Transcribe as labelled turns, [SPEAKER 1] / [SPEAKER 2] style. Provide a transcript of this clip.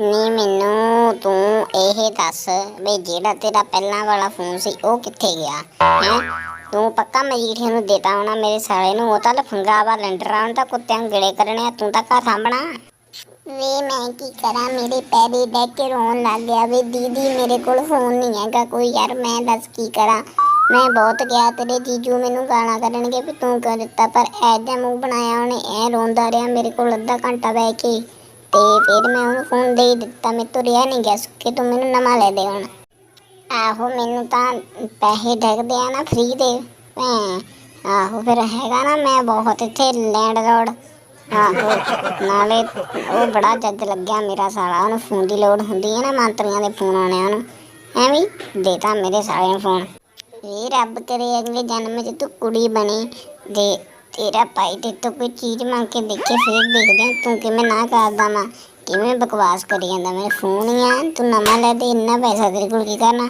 [SPEAKER 1] ਨੀ, ਮੈਨੂੰ ਤੂੰ ਇਹ ਦੱਸ ਵੀ ਜਿਹੜਾ ਤੇਰਾ ਪਹਿਲਾਂ ਵਾਲਾ ਫੋਨ ਸੀ, ਉਹ ਕਿੱਥੇ ਗਿਆ? ਹੈ? ਤੂੰ ਪੱਕਾ ਮਜੀਠੇ ਨੂੰ ਦੇਤਾ ਹੋਣਾ ਮੇਰੇ ਸਾਲੇ ਨੂੰ? ਉਹ ਤਾਂ ਲਫੰਗਾ ਵਾ, ਲੰਡਰਾਂ ਨੂੰ ਤਾਂ ਕੁੱਤਿਆਂ ਨੂੰ ਗਿਲੇ ਕਰਨੇ ਆ, ਤੂੰ ਤਾਂ ਘਰ ਸਾਂਭਣਾ। ਵੇ, ਮੈਂ ਕੀ ਕਰਾਂ? ਮੇਰੇ ਪੈਰੇ ਡੈ ਕੇ ਰੋਣ ਲੱਗ ਗਿਆ ਵੇ, ਦੀਦੀ ਮੇਰੇ ਕੋਲ ਫੋਨ ਨਹੀਂ ਹੈਗਾ ਕੋਈ, ਯਾਰ ਮੈਂ ਦੱਸ ਕੀ ਕਰਾਂ? ਮੈਂ ਬਹੁਤ ਗਿਆ ਤੇਰੇ ਜੀਜੂ ਮੈਨੂੰ ਗਾਲਾਂ ਕੱਢਣਗੇ ਵੀ ਤੂੰ ਕਰ ਦਿੱਤਾ, ਪਰ ਐਦਾਂ ਮੂੰਹ ਬਣਾਇਆ ਉਹਨੇ, ਐ ਰੋਂਦਾ ਰਿਹਾ ਮੇਰੇ ਕੋਲ ਅੱਧਾ ਘੰਟਾ ਬਹਿ ਕੇ। ਤੇ ਫਿਰ ਮੈਂ ਉਹਨੂੰ ਫੋਨ ਦੇ ਹੀ ਦਿੱਤਾ ਮੇਰੇ ਤੋਂ ਰਿਹਾ ਨਹੀਂ ਗਿਆ ਸੁੱਕੇ ਤੂੰ, ਮੈਨੂੰ ਨਵਾਂ ਲੈ ਦੇ ਹੁਣ। ਆਹੋ, ਮੈਨੂੰ ਤਾਂ ਪੈਸੇ ਡਗਦੇ ਆ ਨਾ ਫ੍ਰੀ ਦੇ ਭੈਂ ਆਹੋ, ਫਿਰ ਹੈਗਾ ਨਾ ਮੈਂ ਬਹੁਤ ਇੱਥੇ ਲੈਂਡ ਰੋਡ ਆਹੋ, ਨਾਲੇ ਉਹ ਬੜਾ ਜੱਜ ਲੱਗਿਆ ਮੇਰਾ ਸਾਲਾ, ਉਹਨੂੰ ਫੋਨ ਦੀ ਲੋੜ ਹੁੰਦੀ ਹੈ ਨਾ, ਮੰਤਰੀਆਂ ਦੇ ਫੋਨ ਆਉਣੇ ਉਹਨੂੰ ਐਵੇਂ ਹੀ ਦੇਤਾ ਮੇਰੇ ਸਾਲੇ ਨੂੰ ਫੋਨ ਵੀ ਰੱਬ ਕਰੇ ਅਗਲੇ ਜਨਮ 'ਚ ਤੂੰ ਕੁੜੀ ਬਣੀ ਦੇ ਤੇਰਾ ਭਾਈ ਤੇ ਤੋਂ ਕੋਈ ਚੀਜ਼ ਮੰਗ ਕੇ ਦੇਖੇ, ਫਿਰ ਦੇਖਦੇ ਹਾਂ ਤੂੰ ਕਿਵੇਂ ਨਾ ਕਰਦਾ ਮੈਂ ਕਿਵੇਂ ਬਕਵਾਸ ਕਰੀ ਜਾਂਦਾ, ਮੇਰੇ ਫੋਨ ਹੀ ਆ, ਤੂੰ ਨਵਾਂ ਲੈ ਤੇ ਇੰਨਾ ਪੈਸਾ ਤੇਰੇ ਕੋਲ ਕੀ ਕਰਨਾ?